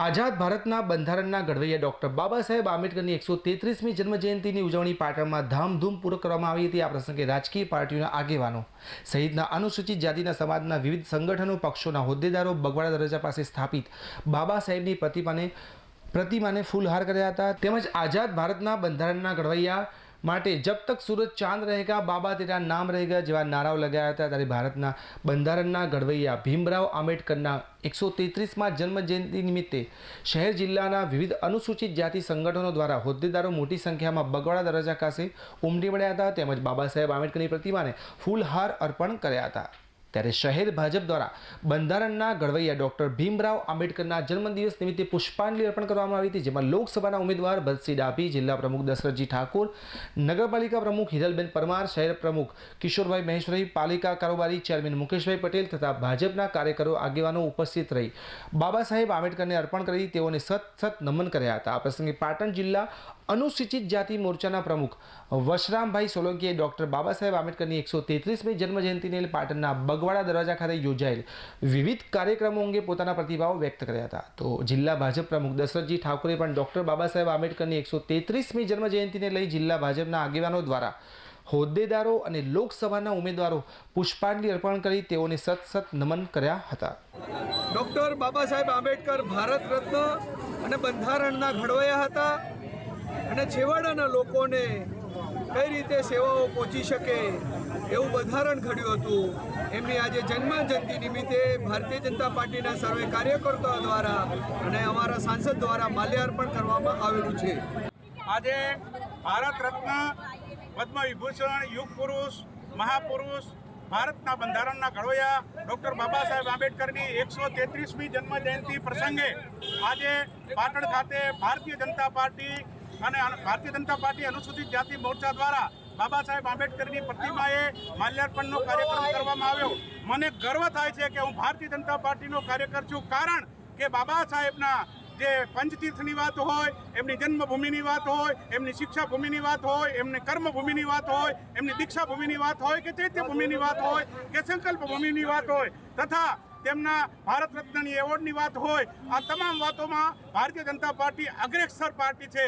આઝાદ ભારતના બંધારણના ઘડવૈયા ડોક્ટર બાબા સાહેબ આંબેડકરની એકસો તેત્રીસમી જન્મજયંતિની ઉજવણી પાટણમાં ધામધૂમપૂર્વક કરવામાં આવી હતી. આ પ્રસંગે રાજકીય પાર્ટીઓના આગેવાનો સહિતના અનુસૂચિત જાતિના સમાજના વિવિધ સંગઠનો, પક્ષોના હોદ્દેદારો બગવાડા દરવાજા પાસે સ્થાપિત બાબા સાહેબની પ્રતિમાને પ્રતિમાને ફૂલહાર કર્યા હતા. તેમજ આઝાદ ભારતના બંધારણના ઘડવૈયા માટે જબ તક સૂરજ ચાંદ રહેગા, બાબા તેરા નામ રહેગા જેવા નારાઓ લગાવ્યા હતા ત્યારે ભારતના બંધારણના ઘડવૈયા ભીમરાવ આંબેડકરના એકસો તેત્રીસમાં જન્મજયંતિ નિમિત્તે શહેર જિલ્લાના વિવિધ અનુસૂચિત જાતિ સંગઠનો દ્વારા હોદ્દેદારો મોટી સંખ્યામાં બગવાડા દરવાજા પાસે ઉમટી પડ્યા હતા. તેમજ બાબા સાહેબ આંબેડકરની પ્રતિમાને ફૂલહાર અર્પણ કર્યા હતા. ત્યારે શહેર ભાજપ દ્વારા બંધારણના ઘડવૈયા ડોક્ટર ભીમરાવ આંબેડકરના જન્મદિવસ નિમિત્તે પુષ્પાંજલિ અર્પણ કરવામાં આવી હતી, જેમાં લોકસભાના ઉમેદવાર ભરતસિંહ ડાભી, જિલ્લા પ્રમુખ દશરથજી ઠાકોર, નગરપાલિકા પ્રમુખ હિરલબેન પરમાર, શહેર પ્રમુખ કિશોરભાઈ મહેશ્વરી, પાલિકા કારોબારી ચેરમેન મુકેશભાઈ પટેલ તથા ભાજપના કાર્યકરો આગેવાનો ઉપસ્થિત રહી. બાબા સાહેબ આંબેડકરને અર્પણ કરી તેઓને સત સત નમન કર્યા હતા. આ પ્રસંગે પાટણ જિલ્લા અનુસૂચિત જાતિ મોરચાના પ્રમુખ વશરામભાઈ સોલંકીએ ડૉક્ટર બાબા સાહેબ આંબેડકરની એકસો તેત્રીસમી જન્મજયંતિને પાટણના બગવાડા દરવાજા ખાતે યોજાયેલ વિવિધ કાર્યક્રમો અંગે પોતાના પ્રતિભાવો વ્યક્ત કર્યા હતા. તો જિલ્લા ભાજપ પ્રમુખ દશરથજી ઠાકોરે પણ ડૉક્ટર બાબા સાહેબ આંબેડકરની એકસો તેત્રીસમી જન્મજયંતિને લઈ જિલ્લા ભાજપના આગેવાનો દ્વારા હોદ્દેદારો અને લોકસભાના ઉમેદવારો પુષ્પાંજલિ અર્પણ કરી તેઓને સત સત નમન કર્યા હતા. ડૉક્ટર બાબા સાહેબ આંબેડકર ભારત રત્ન અને બંધારણના ઘડવૈયા હતા. અને છેવાડાના લોકોને કઈ રીતે સેવાઓ પહોંચી શકે એવું બંધારણ ઘડ્યું હતું, એમની આજે જન્મજયંતિ નિમિત્તે ભારતીય જનતા પાર્ટીના સર્વે કાર્યકર્તાઓ દ્વારા અને અમારા સાંસદ દ્વારા માલ્યાર્પણ કરવામાં આવેલું છે. આજે ભારત રત્ન પદ્મ વિભૂષણ યુગ પુરુષ, મહાપુરુષ, ભારતના બંધારણના ઘડવૈયા ડૉક્ટર બાબા સાહેબ આંબેડકરની એકસો તેત્રીસમી જન્મ જયંતિ પ્રસંગે આજે પાટણ ખાતે ભારતીય જનતા પાર્ટી અન- ભારતીય જનતા પાર્ટી અનુસૂચિત જાતિ મોરચા દ્વારા બાબા સાહેબ આંબેડકરની પ્રતિમાએ માલ્યાર્પણનો કાર્યક્રમ કરવામાં આવ્યો. મને ગર્વ થાય છે કે હું ભારતીય જનતા પાર્ટીનો કાર્યકર છું કારણ કે બાબા સાહેબના જે પંચતીર્થની વાત હોય, એમની જન્મભૂમિની વાત હોય, એમની શિક્ષા ભૂમિની વાત હોય, એમની કર્મભૂમિની વાત હોય, એમની દીક્ષા ભૂમિની વાત હોય કે ચૈત્ય ભૂમિની વાત હોય, કે સંકલ્પ ભૂમિની વાત હોય, તથા તેમના ભારત રત્નની એવોર્ડની વાત હોય, આ તમામ વાતોમાં ભારતીય જનતા પાર્ટી અગ્રેસર પાર્ટી છે.